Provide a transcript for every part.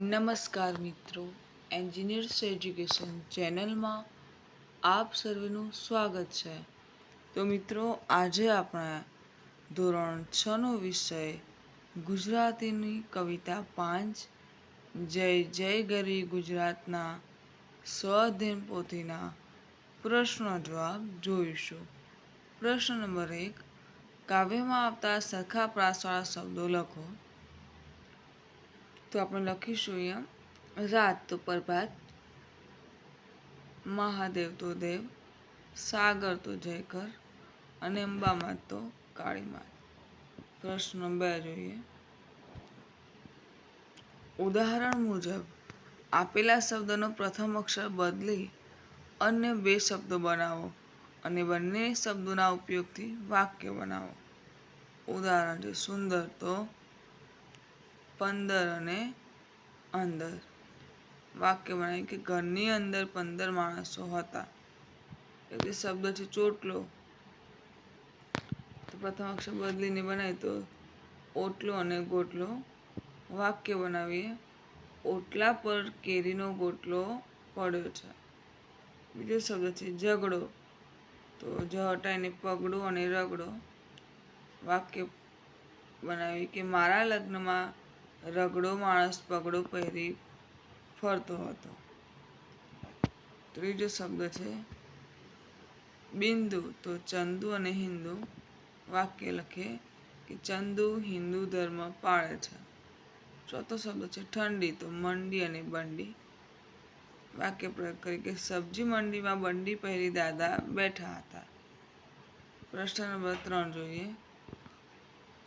નમસ્કાર મિત્રો engineers education ચેનલમાં આપ સર્વેનું સ્વાગત છે. તો મિત્રો, આજે આપણે ધોરણ છનો વિષય ગુજરાતીની કવિતા પાંચ, જય જય ગરી ગુજરાતના સ્વઅધ્યયન પોથીના પ્રશ્નો જવાબ જોઈશું. પ્રશ્ન નંબર એક, કાવ્યમાં આવતા સરખા પ્રાસવાળા શબ્દો લખો. તો આપણે લખીશું અહીંયા, રાત તો પ્રભાત, મહાદેવ તો દેવ, સાગર તો જયકર અને અંબામાં તો કાળીમાં પ્રશ્ન બે જોઈએ. ઉદાહરણ મુજબ, આપેલા શબ્દનો પ્રથમ અક્ષર બદલી અન્ય બે શબ્દો બનાવો અને બંને શબ્દોના ઉપયોગથી વાક્ય બનાવો. ઉદાહરણ છે, સુંદર તો પંદર અને અંદર. વાક્ય બનાવ્યું કે ઘરની અંદર પંદર માણસો હતા. એટલે શબ્દ છે ચોટલો. તો પ્રથમ અક્ષર બદલીને બનાવીએ તો ઓટલો અને ગોટલો. વાક્ય બનાવીએ, ઓટલા પર કેરીનો ગોટલો પડ્યો છે. બીજો શબ્દ છે, ઝઘડો. તો જ હટાઈને પગડો અને રગડો. વાક્ય બનાવી કે, મારા લગ્નમાં રગડો માણસ પગડો પહેરી ફરતો હતો. ત્રીજો શબ્દ છે, બિંદુ તો ચંદુ અને હિન્દુ વાક્ય લખે કે ચંદુ હિન્દુ ધર્મ પાળે છે. ચોથો શબ્દ છે, ઠંડી તો મંડી અને બંડી વાક્ય પ્રયોગ કરી કે સબ્જી મંડીમાં બંડી પહેરી દાદા બેઠા હતા પ્રશ્ન નંબર ત્રણ જોઈએ,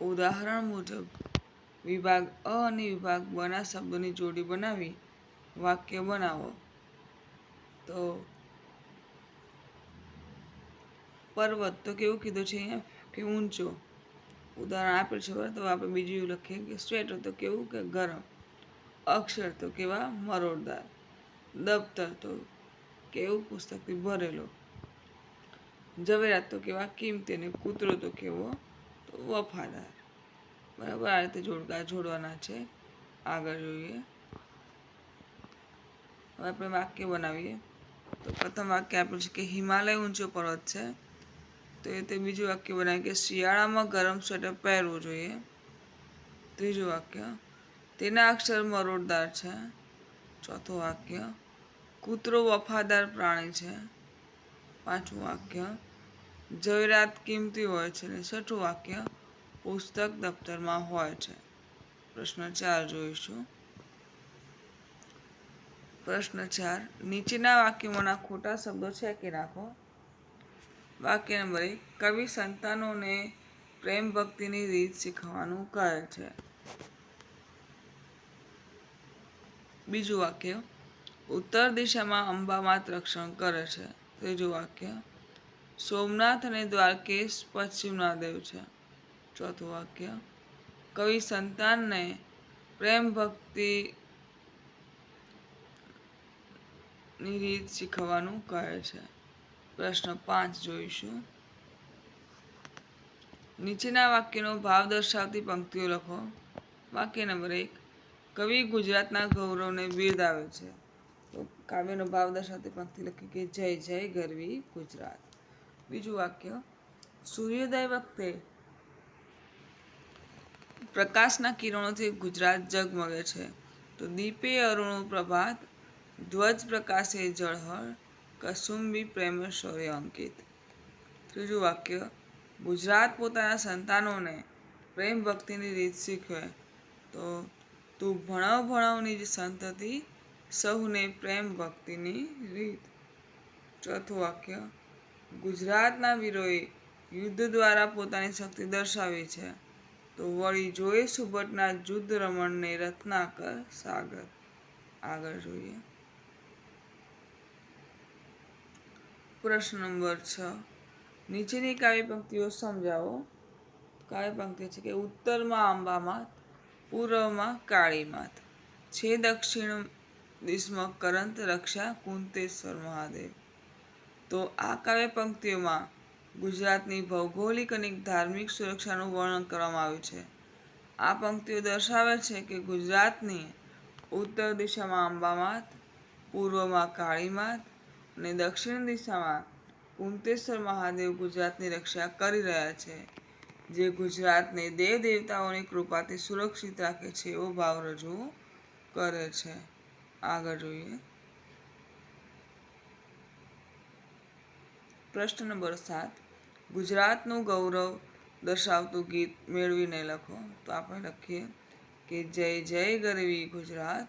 ઉદાહરણ મુજબ વિભાગ અ અને વિભાગ બના શબ્દોની જોડી બનાવી વાક્ય બનાવો. તો પર્વત તો કેવું કીધું છે અહીંયા? કે ઊંચો. ઉદાહરણ આપેલ છે બરાબર તો આપણે બીજું લખીએ કે સ્વેટર તો કેવું? કે ગરમ. અક્ષર તો કેવા? મરોડદાર દફતર તો કેવું? પુસ્તકથી ભરેલો. ઝવેરાત તો કેવા? કિંમતી અને કૂતરો તો કેવો? તો વફાદાર. બરાબર, આ રીતે જોડકા જોડવાના છે. આગળ જોઈએ. હવે આપણે વાક્ય બનાવીએ. તો પ્રથમ વાક્ય આપ્યું છે કે હિમાલય ઊંચો પર્વત છે. તો એ તે બીજું વાક્ય બનાવ્યું કે શિયાળામાં ગરમ સ્વેટર પહેરવું જોઈએ. ત્રીજું વાક્ય, તેના અક્ષર મરોડદાર છે. ચોથું વાક્ય, કૂતરો વફાદાર પ્રાણી છે. પાંચમું વાક્ય જવેરાત કિંમતી હોય છે. છઠ્ઠું વાક્ય પુસ્તક દફતરમાં હોય છે. પ્રશ્ન ચાર જોઈશું. પ્રશ્ન ચાર, નીચેના વાક્યોમાંના ખોટા શબ્દો છે કે રાખો વાક્ય નંબર એક, કવિ સંતાનોને પ્રેમ ભક્તિની રીત શીખવાનું કહે છે. બીજું વાક્ય, ઉત્તર દિશામાં અંબામાત રક્ષણ કરે છે. ત્રીજું વાક્ય, સોમનાથ અને દ્વારકેશ પશ્ચિમના દેવ છે. ચોથું વાક્ય. કવિ સંતાનને પ્રેમ ભક્તિ ની રીત શીખવવાનું કહે છે. પ્રશ્ન પાંચ જોઈશું. નીચેના વાક્યનો ભાવ દર્શાવતી પંક્તિઓ લખો. વાક્ય નંબર એક. કવિ ગુજરાતના ગૌરવને બિરદાવે છે. તો કાવ્યનો ભાવ દર્શાવતી પંક્તિ લખી કે જય જય ગરવી ગુજરાત. બીજું વાક્ય. સૂર્યોદય વખતે પ્રકાશના કિરણોથી ગુજરાત ઝગમગે છે. તો દીપે અરુણો પ્રભાત, ધ્વજ પ્રકાશે જળહળ કસુંબી પ્રેમ શૌર્ય અંકિત. ત્રીજું વાક્ય, ગુજરાત પોતાના સંતાનોને પ્રેમ ભક્તિની રીત શીખવે. તો તું ભણાવ ભણાવની જે સંતતિ સૌને પ્રેમ ભક્તિની રીત. ચોથું વાક્ય, ગુજરાતના વીરોએ યુદ્ધ દ્વારા પોતાની શક્તિ દર્શાવી છે. તો વળી જોઈએ સુબટના જુદ્ધ રમણને રત્નાકર સાગર. આગળ જોઈએ. પ્રશ્ન નંબર છ. નીચેની કાવ્ય પંક્તિઓ સમજાવો. કાવ્ય પંક્તિ છે કે ઉત્તરમાં આંબામાત પૂર્વમાં કાળીમાત છે દક્ષિણ દિશમાં કરંત રક્ષા કુંતેશ્વર મહાદેવ. તો આ કાવ્ય પંક્તિઓમાં ગુજરાતની ભૌગોલિક અને ધાર્મિક સુરક્ષાનું વર્ણન કરવામાં આવ્યું છે. આ પંક્તિઓ દર્શાવે છે કે ગુજરાતની ઉત્તર દિશામાં અંબામાત, પૂર્વમાં કાળીમાત અને દક્ષિણ દિશામાં કુંતેશ્વર મહાદેવ ગુજરાતની રક્ષા કરી રહ્યા છે, જે ગુજરાતને દેવ દેવતાઓની કૃપાથી સુરક્ષિત રાખે છે એવો ભાવ રજૂ કરે છે. આગળ જોઈએ. પ્રશ્ન નંબર સાત. ગુજરાતનું ગૌરવ દર્શાવતું ગીત મેળવીને લખો. તો આપણે લખીએ કે જય જય ગરવી ગુજરાત,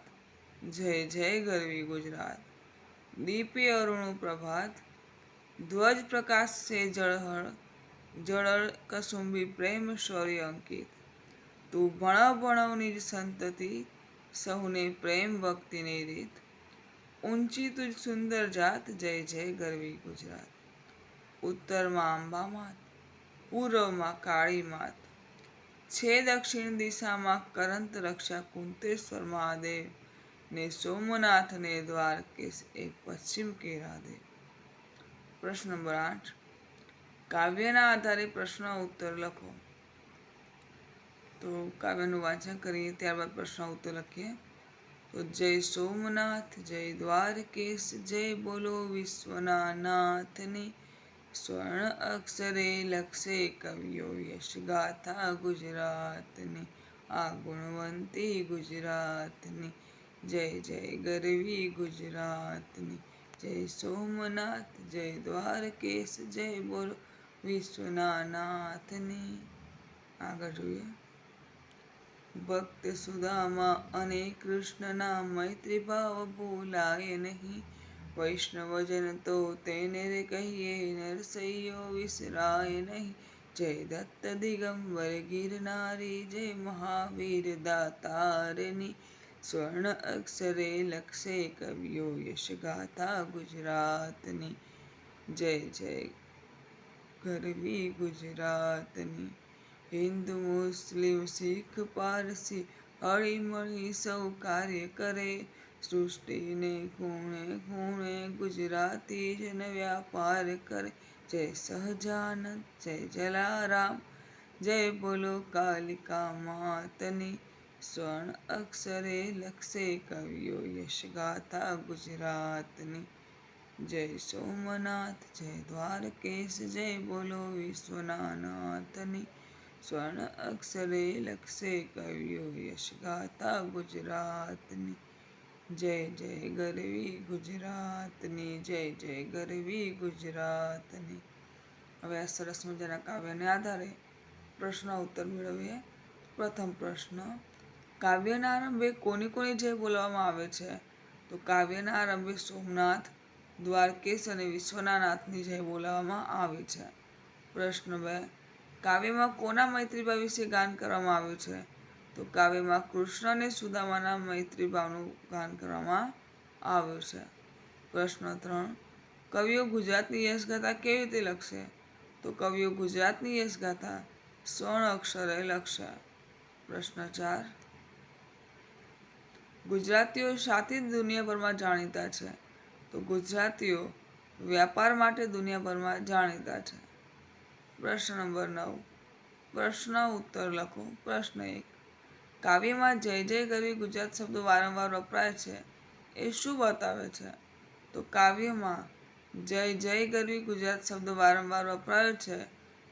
જય જય ગરવી ગુજરાત. દીપે અરુણું પ્રભાત, ધ્વજ પ્રકાશ છે જળહળ, જળળ કસુંબી પ્રેમ શૌર્ય અંકિત. તું ભણવ ભણવની જ સંતતિ, સહુને પ્રેમ ભક્તિની રીત. ઊંચી તુજ સુંદર જાત, જય જય ગરવી ગુજરાત. ઉત્તરમાં અંબામાત પૂર્વમાં કાળી માત છે દક્ષિણ દિશામાં કરંત રક્ષા કુંતેશ્વર મહાદેવ ને સોમનાથ ને દ્વારકેશ, એ પશ્ચિમ કેરાદેવ. પ્રશ્ન નંબર આઠ. કાવ્યના આધારે પ્રશ્ન ઉત્તર લખો. તો કાવ્યનું વાંચન કરીએ, ત્યારબાદ પ્રશ્ન ઉત્તર લખીએ. તો જય સોમનાથ, જય દ્વારકેશ, જય બોલો વિશ્વના નાથની સ્વર્ણ અક્ષરે લક્ષે કવિઓ યશ ગાથા ગુજરાતની, આ ગુણવંતી ગુજરાતની, જય જય ગરવી ગુજરાતની, જય સોમનાથ, જય દ્વારકેશ, જય બોલો વિશ્વના નાથની આગળ જોઈએ. ભક્ત સુદામા અને કૃષ્ણના મૈત્રી ભાવ ભૂલાય નહીં. વૈષ્ણવજન તો તેને રે કહીએ, નરસૈયો વિસરાય નહીં. જય દત્ત દિગંબર ગિરનારી, જય મહાવીર દાતારની. સ્વર્ણ અક્ષરે લક્ષે કવિઓ યશ ગાથા ગુજરાતની. જય જય ગરવી ગુજરાતની. હિન્દુ, મુસ્લિમ, શીખ, પારસી, હળીમળી સૌ કાર્ય કરે. સૃષ્ટિને ખૂણે ખૂણે ગુજરાતી જન વ્યાપાર કરે. જય સહજાનંદ, જય જલારામ, જય બોલો કાલિકા માતની. સ્વર્ણ અક્ષરે લખશે કવિઓ યશ ગાથા ગુજરાતની. જય સોમનાથ, જય દ્વારકેશ, જય બોલો વિશ્વનાથની. સ્વર્ણ અક્ષરે લખશે કવિઓ યશ ગાથા ગુજરાતની. જય જય ગરવી ગુજરાતની, જય જય ગરવી ગુજરાતની. હવે આ સરસ મજાના કાવ્યને આધારે પ્રશ્ન ઉત્તર મેળવીએ. પ્રથમ પ્રશ્ન, કાવ્યના આરંભે કોની કોની જય બોલવામાં આવે છે? તો કાવ્યના આરંભે સોમનાથ, દ્વારકેશ અને વિશ્વનાથની જય બોલાવવામાં આવે છે. પ્રશ્ન બે, કાવ્યમાં કોના મૈત્રીભાઈ વિશે ગાન કરવામાં આવ્યું છે? તો કાવ્યમાં કૃષ્ણ અને સુદામાના મૈત્રીભાવનું ગાન કરવામાં આવ્યું છે. પ્રશ્ન ત્રણ, કવિઓ ગુજરાતની યશગાથા કેવી રીતે લખશે? તો કવિઓ ગુજરાતની યશગાથા સ્વર્ણ અક્ષરે લખશે. પ્રશ્ન ચાર, ગુજરાતીઓ સાથી દુનિયાભરમાં જાણીતા છે. તો ગુજરાતીઓ વ્યાપાર માટે દુનિયાભરમાં જાણીતા છે. પ્રશ્ન નંબર નવ, પ્રશ્ન ઉત્તર લખો. પ્રશ્ન એક કાવ્યમાં જય જય કરવી ગુજરાત શબ્દો વારંવાર વપરાય છે, એ શું બતાવે છે? તો કાવ્યમાં જય જય કરવી ગુજરાત શબ્દ વારંવાર વપરાયો છે,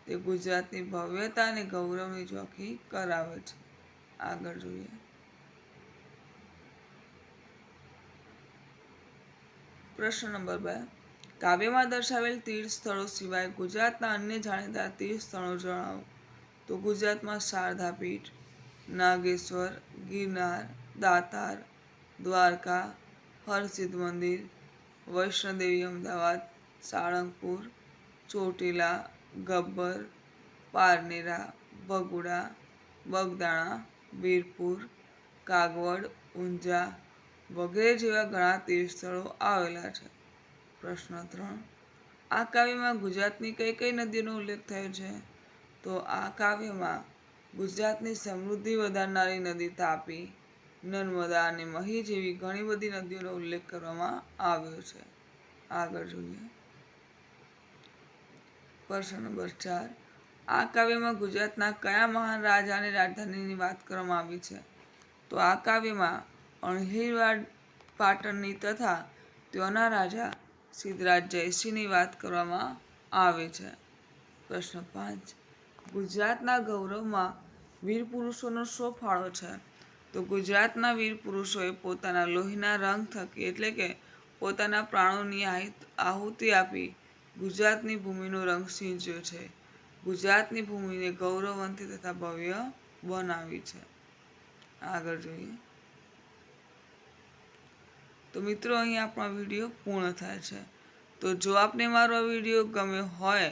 તે ગુજરાતની ભવ્યતા અને ગૌરવની ચોખી કરાવે છે. આગળ જોઈએ. પ્રશ્ન નંબર બે. કાવ્યમાં દર્શાવેલ તીર્થ સ્થળો સિવાય ગુજરાતના અન્ય જાણીતા તીર્થ સ્થળો જણાવો. તો ગુજરાતમાં શારદા પીઠ નાગેશ્વર ગિરનાર દાતાર દ્વારકા હરસિદ્ધ મંદિર વૈષ્ણોદેવી અમદાવાદ સાળંગપુર ચોટીલા ગબ્બર પારનેરા ભગુડા બગદાણા વીરપુર કાગવડ ઊંઝા વગેરે જેવા ઘણા તીર્થ સ્થળો આવેલા છે. પ્રશ્ન ત્રણ. આ કાવ્યમાં ગુજરાતની કઈ કઈ નદીઓનો ઉલ્લેખ થયો છે? તો આ કાવ્યમાં ગુજરાતની સમૃદ્ધિ વધારનારી નદી તાપી, નર્મદા અને મહી જેવી ઘણી બધી નદીઓનો ઉલ્લેખ કરવામાં આવ્યો છે. આગળ જોઈએ. પ્રશ્ન નંબર ચાર. આ કાવ્યમાં ગુજરાતના કયા મહાન રાજા અને રાજધાનીની વાત કરવામાં આવી છે? તો આ કાવ્યમાં અણહીરવાડ પાટણની તથા ત્યોના રાજા સિદ્ધરાજ જયસિંહની વાત કરવામાં આવે છે. પ્રશ્ન પાંચ. ગુજરાતના ગૌરવમાં વીર પુરુષોનો શો ફાળો છે. તો ગુજરાતના વીર પુરુષોએ પોતાના લોહીના રંગ થકી એટલે કે પોતાના પ્રાણોની આહુતિ આપી ગુજરાતની ભૂમિનો રંગ સિંચ્યો છે. ગુજરાતની ભૂમિને ગૌરવવંતી તથા ભવ્ય બનાવી છે. આગળ જોઈએ. તો મિત્રો અહીં આપણો વીડિયો પૂર્ણ થાય છે. તો જો આપને મારો વીડિયો ગમ્યો હોય